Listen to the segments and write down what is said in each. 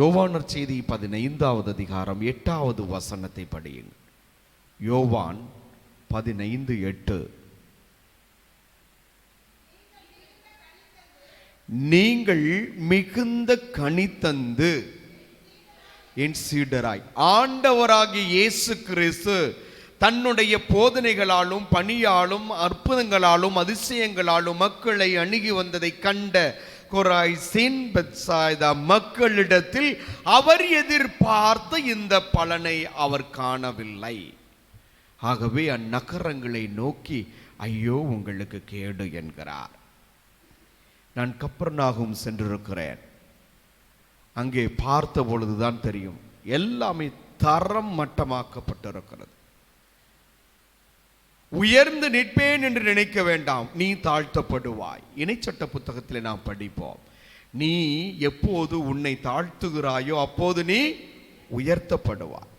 யோவானர் செய்தி பதினைந்தாவது அதிகாரம் எட்டாவது வசனத்தை படியுங்கள். யோவான் பதினைந்து எட்டு. நீங்கள் மிகுந்த கனித்தந்து என் சீடராய். ஆண்டவராகிய இயேசு கிறிஸ்து தன்னுடைய போதனைகளாலும் பணியாலும் அற்புதங்களாலும் அதிசயங்களாலும் மக்களை அணுகி வந்ததை கண்ட கொராய்சின் பெத்சாய்தா மக்களிடத்தில் அவர் எதிர்பார்த்த இந்த பலனை அவர் காணவில்லை. ஆகவே அந்நகரங்களை நோக்கி ஐயோ உங்களுக்கு கேடு என்கிறார். நான் கப்பர்நாகும் சென்றிருக்கிறேன். அங்கே பார்த்த பொழுதுதான் தெரியும் எல்லாமே தரம் மட்டமாக்கப்பட்டிருக்கிறது. உயர்ந்து நிற்பேன் என்று நினைக்க வேண்டாம். நீ தாழ்த்தப்படுவாய். இணைச்சட்ட புத்தகத்தில் நாம் படிப்போம். நீ எப்போது உன்னை தாழ்த்துகிறாயோ அப்போது நீ உயர்த்தப்படுவாய்.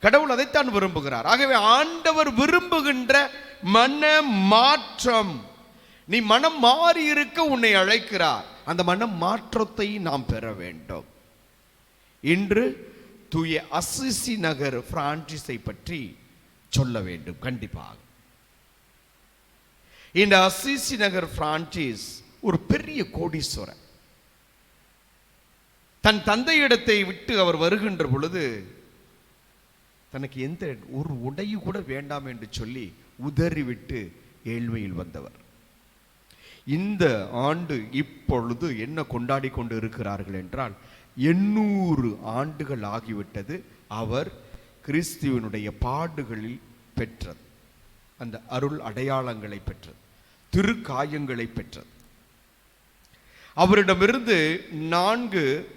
கடவுள் அதைத்தான் விரும்புகிறார். ஆகவே ஆண்டவர் விரும்புகின்ற மன மாற்றம். நீ மனம் மாறி இருக்க உன்னை அழைக்கிறார். அந்த மன மாற்றத்தை நாம் பெற வேண்டும். இன்று தூய அசிசி நகர் பிரான்சிஸை பற்றி சொல்ல வேண்டும். கண்டிப்பாக. இந்த அசிசி நகர் பிரான்சிஸ் ஒரு பெரிய கோடீஸ்வரன். தன் தந்தையிடத்தை விட்டு அவர் வருகின்ற பொழுது தனக்கு எந்த ஒரு உடையு கூட வேண்டாம் என்று சொல்லி உதறிவிட்டு ஏழ்மையில் வந்தவர். இந்த ஆண்டு இப்பொழுது என்ன கொண்டாடி கொண்டு இருக்கிறார்கள் என்றால் எண்ணூறு ஆண்டுகள் ஆகிவிட்டது அவர் கிறிஸ்துவனுடைய பாடுகளில் பெற்றது. அந்த அருள் அடையாளங்களை பெற்றது. திருக்காயங்களை பெற்றது. அவரிடமிருந்து நான்கு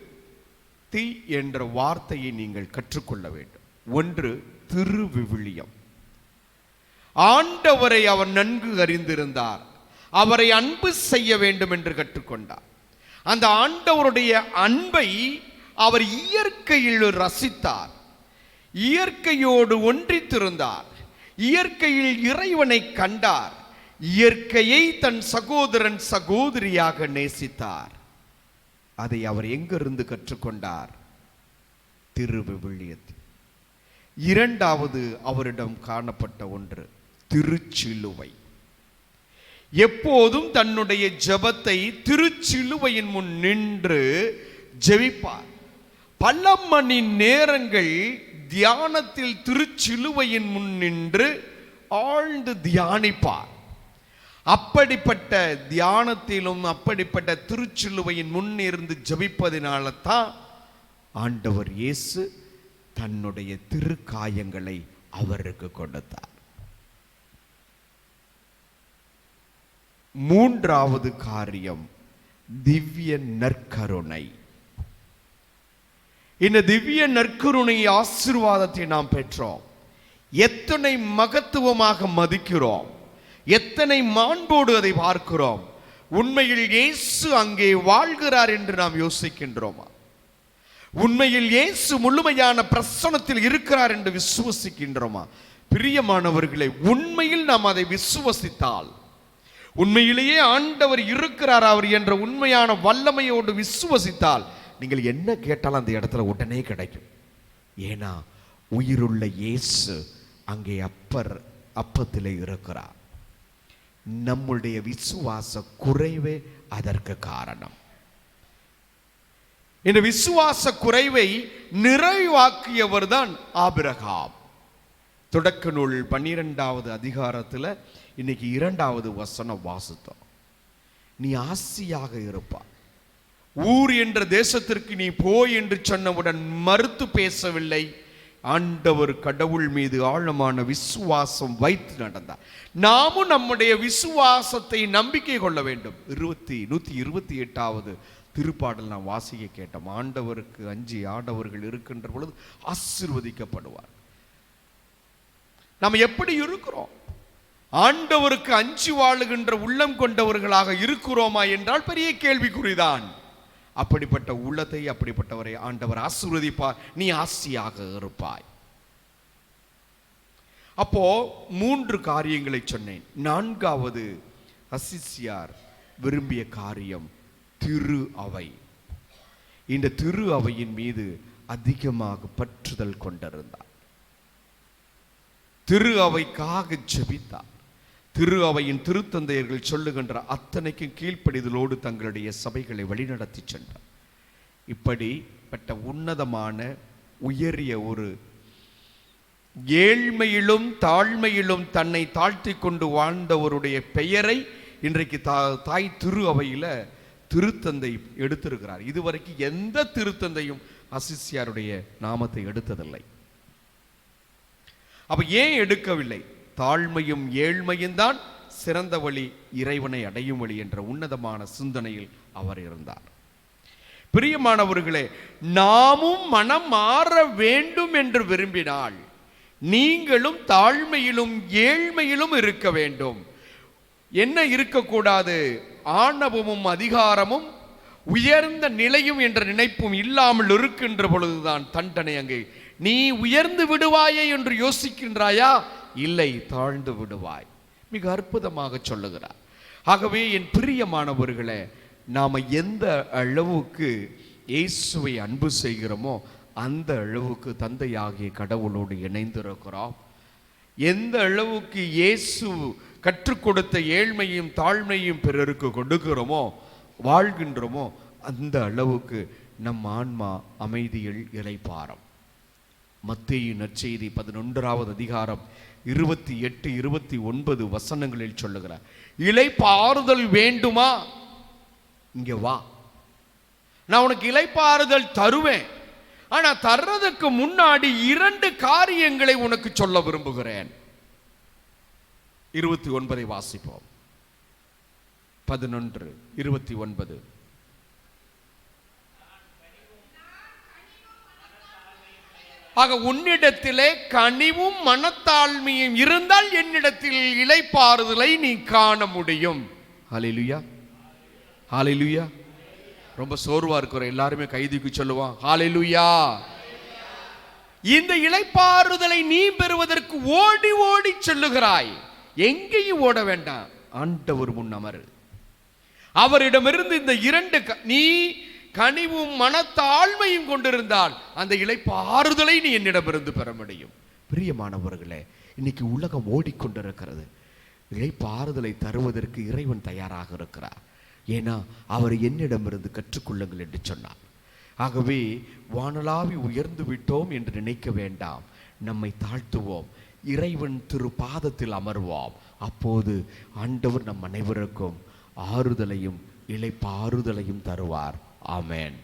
தி என்ற வார்த்தையை நீங்கள் கற்றுக்கொள்ள வேண்டும். ஒன்று திருவிவிலியம். ஆண்டவரை அவர் நன்கு அறிந்திருந்தார். அவரை அன்பு செய்ய வேண்டும் என்று கற்றுக்கொண்டார். அந்த ஆண்டவருடைய அன்பை அவர் இயற்கையில் ரசித்தார். இயற்கையோடு ஒன்றித்திருந்தார். இயற்கையில் இறைவனை கண்டார். இயற்கையை தன் சகோதரன் சகோதரியாக நேசித்தார். அதை அவர் எங்கிருந்து கற்றுக்கொண்டார்? திருவிவிலியத்தில். இரண்டாவது அவரிடம் காணப்பட்ட ஒன்று திருச்சிலுவை. எப்போதும் தன்னுடைய ஜெபத்தை திருச்சிலுவையின் முன் நின்று ஜெபிப்பார். பல மணி நேரங்கள் தியானத்தில் திருச்சிலுவையின் முன் நின்று ஆழ்ந்து தியானிப்பார். அப்படிப்பட்ட தியானத்திலும் அப்படிப்பட்ட திருச்சிலுவையின் முன் இருந்து ஜபிப்பதினால தான் ஆண்டவர் இயேசு தன்னுடைய திருக்காயங்களை அவருக்கு கொடுத்தார். மூன்றாவது காரியம் திவ்ய நற்கருணை. இந்த திவ்ய நற்கருணை ஆசீர்வாதத்தை நாம் பெற்றோம். எத்தனை மகத்துவமாக மதிக்கிறோம். எத்தனை மாண்போடு அதை பார்க்கிறோம்? உண்மையில் இயேசு அங்கே வாழ்கிறார் என்று நாம் யோசிக்கின்றோமா? உண்மையில் இயேசு முழுமையான பிரசனத்தில் இருக்கிறார் என்று விசுவசிக்கின்றோமா? பிரியமானவர்களை உண்மையில் நாம் அதை விசுவசித்தால் உண்மையிலேயே ஆண்டவர் இருக்கிறார் அவர் என்ற உண்மையான வல்லமையோடு விசுவசித்தால் நீங்கள் என்ன கேட்டாலும் அந்த இடத்துல உடனே கிடைக்கும். ஏன்னா உயிருள்ள இயேசு அங்கே அப்பர் அப்பத்திலே இருக்கிறார். நம்முடைய விசுவாச குறைவே அதற்கு காரணம். இந்த விசுவாச குறைவை நிறைவாக்கியவர் தான் ஆபிரகாம். தொடக்க நூல் பன்னிரெண்டாவது அதிகாரத்தில் இன்னைக்கு இரண்டாவது வசனம் வாசித்தோம். நீ ஆசியாக இருப்பா. ஊர் என்ற தேசத்திற்கு நீ போய் என்று சொன்னவுடன் மறுத்து பேசவில்லை. ஆண்டவர் கடவுள் மீது ஆழமான விசுவாசம் வைத்து நடந்தார். நாமும் நம்முடைய விசுவாசத்தை நம்பிக்கை கொள்ள வேண்டும். இருபத்தி நூத்தி இருபத்தி எட்டாவது திருப்பாடல் நாம் வாசிக்க கேட்டோம். ஆண்டவருக்கு அஞ்சி ஆண்டவர்கள் இருக்கின்ற பொழுது ஆசிர்வதிக்கப்படுவார். நாம் எப்படி இருக்கிறோம்? ஆண்டவருக்கு அஞ்சு வாழுகின்ற உள்ளம் கொண்டவர்களாக இருக்கிறோமா என்றால் பெரிய கேள்விக்குறிதான். அப்படிப்பட்ட உள்ளத்தை அப்படிப்பட்டவரை ஆண்டவர் ஆசீர்வதிப்பார். நீ ஆசியாக இருப்பாய். அப்போ மூன்று காரியங்களை சொன்னேன். நான்காவது அசிசியார் விரும்பிய காரியம் திரு அவை. இந்த திரு அவையின் மீது அதிகமாக பற்றுதல் கொண்டிருந்தார். திரு அவைக்காக ஜெபித்தார். திரு அவையின் திருத்தந்தையர்கள் சொல்லுகின்ற அத்தனைக்கும் கீழ்ப்படிதலோடு தங்களுடைய சபைகளை வழிநடத்தி சென்றார். இப்படிப்பட்ட உன்னதமான உயரிய ஒரு ஏழ்மையிலும் தாழ்மையிலும் தன்னை தாழ்த்தி கொண்டு வாழ்ந்தவருடைய பெயரை இன்றைக்கு தா தாய் திரு அவையில திருத்தந்தை எடுத்திருக்கிறார். இதுவரைக்கும் எந்த திருத்தந்தையும் அசிசியாருடைய நாமத்தை எடுத்ததில்லை. அப்ப ஏன் எடுக்கவில்லை? தாழ்மையும் ஏழ்மையும் தான் சிறந்த வழி இறைவனை அடையும் வழி என்ற உன்னதமான சிந்தனையில் அவர் இருந்தார். பிரியமானவர்களே நாமும் மனம் மாற வேண்டும் என்று விரும்பினால் நீங்களும் தாழ்மையிலும் ஏழ்மையிலும் இருக்க வேண்டும். என்ன இருக்கக்கூடாது? ஆணவமும் அதிகாரமும் உயர்ந்த நிலையும் என்ற நினைப்பும் இல்லாமல் இருக்கின்ற பொழுதுதான் தண்டனை அங்கே. நீ உயர்ந்து விடுவாயே என்று யோசிக்கின்றாயா? இல்லை தாழ்ந்து விடுவாய். மிக அற்புதமாக சொல்லுகிறார். ஆகவே என் பிரியமானவர்களே நாம எந்த அளவுக்கு இயேசுவை அன்பு செய்கிறோமோ அந்த அளவுக்கு தந்தையாகிய கடவுளோடு இணைந்திருக்கிறோம். எந்த அளவுக்கு இயேசு கற்றுக் கொடுத்த ஏழ்மையும் தாழ்மையும் பிறருக்கு கொடுக்கிறோமோ வாழ்கின்றோமோ அந்த அளவுக்கு நம் ஆன்மா அமைதியில் இளைப்பாரம் மத்திய நற்செய்தி பதினொன்றாவது அதிகாரம் இருபத்தி எட்டு இருபத்தி ஒன்பது வசனங்களில் சொல்லுகிறார். இளைப்பாறுதல் வேண்டுமா? இங்க வா. நான் உனக்கு இளைப்பாறுதல் தருவேன். ஆனா தர்றதுக்கு முன்னாடி இரண்டு காரியங்களை உனக்கு சொல்ல விரும்புகிறேன். இருபத்தி ஒன்பதை வாசிப்போம். பதினொன்று இருபத்தி ஒன்பது. ஆக உன்னிடத்திலே கனிவும் மனத்தாழ்மையும் இருந்தால் என்னிடத்தில் இலைப்பாறுதலை நீ காண முடியும். ஹாலிலுயா ஹாலிலுயா ரொம்ப சோர்வா இருக்கிற எல்லாருமே கைதுக்கு சொல்லுவான் ஹாலிலுயா இந்த இலைப்பாறுதலை நீ பெறுவதற்கு ஓடி ஓடி சொல்லுகிறாய். எங்கேயும் ஓட வேண்டாம். ஆண்டவர் முன் அமரு. அவரிடமிருந்து இந்த இரண்டு க- நீ கனிவும் மனத்தாழ்மையும் கொண்டிருந்தால் அந்த இழைப்பு ஆறுதலை நீ என்னிடமிருந்து பெற முடியும். பிரியமானவர்களே இன்னைக்கு உலகம் ஓடிக்கொண்டிருக்கிறது. இழைப்பு ஆறுதலை தருவதற்கு இறைவன் தயாராக இருக்கிறார். ஏன்னா அவர் என்னிடமிருந்து கற்றுக்கொள்ளுங்கள் என்று சொன்னார். ஆகவே வானலாவி உயர்ந்து விட்டோம் என்று நினைக்க வேண்டாம். நம்மை தாழ்த்துவோம். இறைவன் திரு பாதத்தில் அமர்வோம். அப்போது ஆண்டவர் நம் அனைவருக்கும் ஆறுதலையும் இழைப்பாறுதலையும் தருவார். ஆமென்